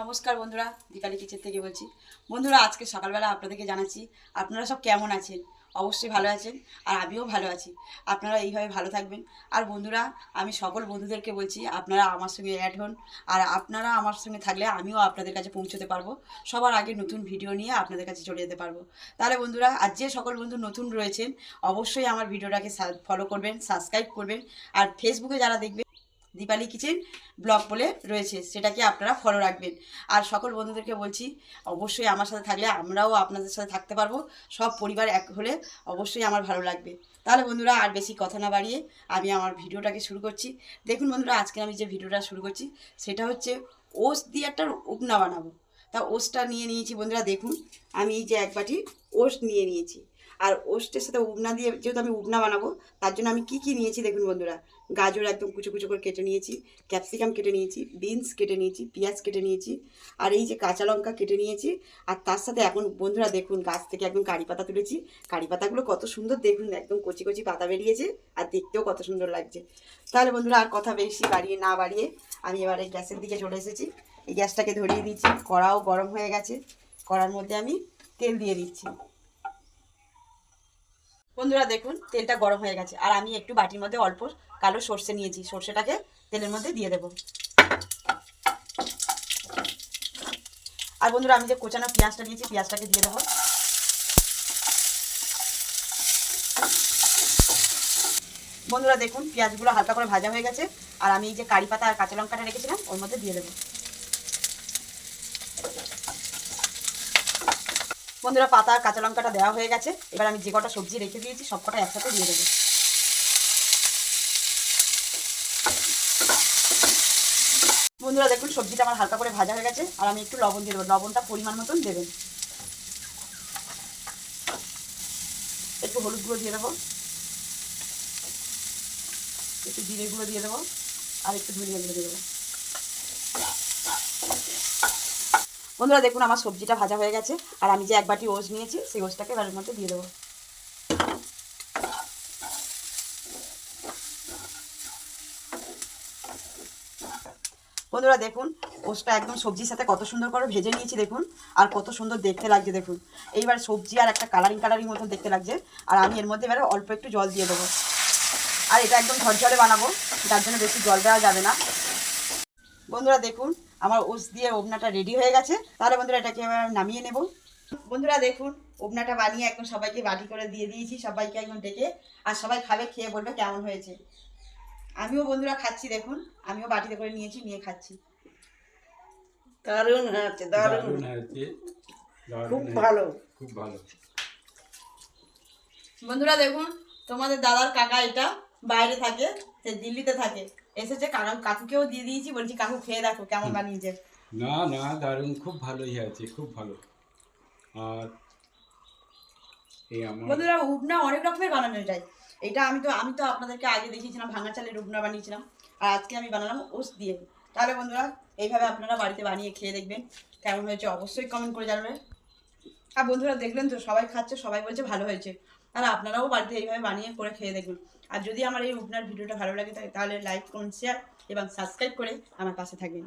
নমস্কার বন্ধুরা, দীপালি কিচেন থেকে বলছি। বন্ধুরা, আজকে সকালবেলা আপনাদেরকে জানাচ্ছি, আপনারা সব কেমন আছেন? অবশ্যই ভালো আছেন, আর আমিও ভালো আছি। আপনারা এইভাবে ভালো থাকবেন। আর বন্ধুরা, আমি সকল বন্ধুদেরকে বলছি, আপনারা আমার সঙ্গে অ্যাড হন আর আপনারা আমার সঙ্গে থাকলে আমিও আপনাদের কাছে পৌঁছতে পারব। সবার আগে নতুন ভিডিও নিয়ে আপনাদের কাছে চলে যেতে পারব। তাহলে বন্ধুরা, আর যে সকল বন্ধু নতুন রয়েছেন, অবশ্যই আমার ভিডিওটাকে ফলো করবেন সাবস্ক্রাইব করবেন, আর ফেসবুকে যারা দেখবেন দীপালি কিচেন ব্লগ বলে রয়েছে, সেটাকে আপনারা ফলো রাখবেন। আর সকল বন্ধুদেরকে বলছি, অবশ্যই আমার সাথে থাকলে আমরাও আপনাদের সাথে থাকতে পারব, সব পরিবার এক হলে অবশ্যই আমার ভালো লাগবে। তাহলে বন্ধুরা আর বেশি কথা না বাড়িয়ে আমি আমার ভিডিওটাকে শুরু করছি। দেখুন বন্ধুরা, আজকে আমি যে ভিডিওটা শুরু করছি, সেটা হচ্ছে ওস দিয়ে একটা উপনা বানাবো। তা ওসটা নিয়ে নিয়েছি বন্ধুরা, দেখুন, আমি এই যে এক বাটি ওস নিয়ে নিয়েছি। আর ওস্টের সাথে উবনা দিয়ে যেহেতু আমি উবনা বানাবো, তার জন্য আমি কি কি নিয়েছি দেখুন বন্ধুরা। গাজর একদম কুচো কুচো করে কেটে নিয়েছি, ক্যাপসিকাম কেটে নিয়েছি, বিনস কেটে নিয়েছি, পেঁয়াজ কেটে নিয়েছি, আর এই যে কাঁচা লঙ্কা কেটে নিয়েছি, আর তার সাথে এখন বন্ধুরা দেখুন গাছ থেকে একদম কারি পাতা তুলেছি। কারি পাতাগুলো কত সুন্দর দেখুন, একদম কচি কচি পাতা বেরিয়েছে, আর দেখতেও কত সুন্দর লাগছে। তাহলে বন্ধুরা আর কথা বেশি বাড়িয়ে না বাড়িয়ে আমি এবার এই গ্যাসের দিকে চলে এসেছি। এই গ্যাসটাকে ধরিয়ে দিচ্ছি, কড়াও গরম হয়ে গেছে, কড়ার মধ্যে আমি তেল দিয়ে দিচ্ছি। বন্ধুরা দেখুন, তেলটা গরম হয়ে গেছে। আর আমি একটু বাটির মধ্যে অল্প কালো সর্ষে নিয়েছি। সর্ষেটাকে তেলের মধ্যে দিয়ে দেব। আর বন্ধুরা, আমি যে কোচানো পেঁয়াজটা নিয়েছি, পেঁয়াজটাকে দিয়ে দেবো। বন্ধুরা দেখুন, পেঁয়াজগুলো হালকা করে ভাজা হয়ে গেছে। আর আমি এই যে কারি পাতা আর কাঁচা লঙ্কাটা রেখেছিলাম, ওর মধ্যে দিয়ে দেবো। বন্ধুরা পাতা কাঁচা লঙ্কাটা দেওয়া হয়ে গেছে। এবার আমি যে কটা সবজি রেখে দিয়েছি সব কটা একসাথে দিয়ে দেবো। বন্ধুরা দেখুন, সবজিটা আমার হালকা করে ভাজা হয়ে গেছে। আর আমি একটু লবণ দিয়ে দেবো। লবণটা পরিমাণ মতন দেবেন। একটু হলুদ গুঁড়ো দিয়ে দেবো। একটু জিরে গুঁড়ো দিয়ে দেবো। আর একটু ধনিয়া গুঁড়ো দিয়ে দেবো। বন্ধুরা দেখুন আমার সবজিটা ভাজা হয়ে গেছে, আর আমি যে এক বাটি ওজ নিয়েছি, সেই ওজটাকে এবার মধ্যে দিয়ে দেবো। বন্ধুরা দেখুন ওসটা একদম সবজির সাথে কত সুন্দর করে ভেজে নিয়েছি দেখুন, আর কত সুন্দর দেখতে লাগছে দেখুন। এইবার সবজি আর একটা কালারিং কালারিং মতন দেখতে লাগছে, আর আমি এর মধ্যে এবারে অল্প একটু জল দিয়ে দেবো। আর এটা একদম ঝরঝরে বানাবো, তার জন্য বেশি জল দেওয়া যাবে না। বন্ধুরা দেখুন আমার ওস দিয়ে ওবনাটা রেডি হয়ে গেছে। তাহলে বন্ধুরা এটাকে এবার নামিয়ে নেব। বন্ধুরা দেখুন ওবনাটা বানিয়ে একদম সবাইকে বাটি করে দিয়ে দিয়েছি সবাইকে একদম ডেকে আর সবাই খাবে খেয়ে বলবে কেমন হয়েছে। আমিও বন্ধুরা খাচ্ছি দেখুন আমিও বাটিতে করে নিয়েছি নিয়ে খাচ্ছি। দারুণ হয়েছে দারুণ। দারুণ খুব ভালো। খুব ভালো। বন্ধুরা দেখুন তোমাদের দাদার কাকা এটা বাইরে থাকে সে দিল্লিতে থাকে। এসেছে কাকা কাকুকেও দিয়ে দিয়েছি বলছি কাকু খেয়ে দেখো কেমন বানিয়েছে। না না দারুণ খুব ভালোই হয়েছে খুব ভালো। আর বন্ধুরা উবনা অনেক রকমের বানানো যায়। এটা আমি তো আমি তো আপনাদেরকে আগে দেখিয়েছিলাম ভাঙা চালের উবনা বানিয়েছিলাম আর আজকে আমি বানালাম ওস দিয়ে। তাহলে বন্ধুরা এইভাবে আপনারা বাড়িতে বানিয়ে খেয়ে দেখবেন কেমন হয়েছে অবশ্যই কমেন্ট করে জানাবেন আর বন্ধুরা দেখলেন তো সবাই খাচ্ছে সবাই বলছে ভালো হয়েছে। আর আপনারাও বাড়িতে এইভাবে বানিয়ে করে খেয়ে দেখুন আর যদি আমার এই উপনার ভিডিওটা ভালো লাগে তাহলে লাইক কমেন্ট শেয়ার এবং সাবস্ক্রাইব করে আমার পাশে থাকবেন।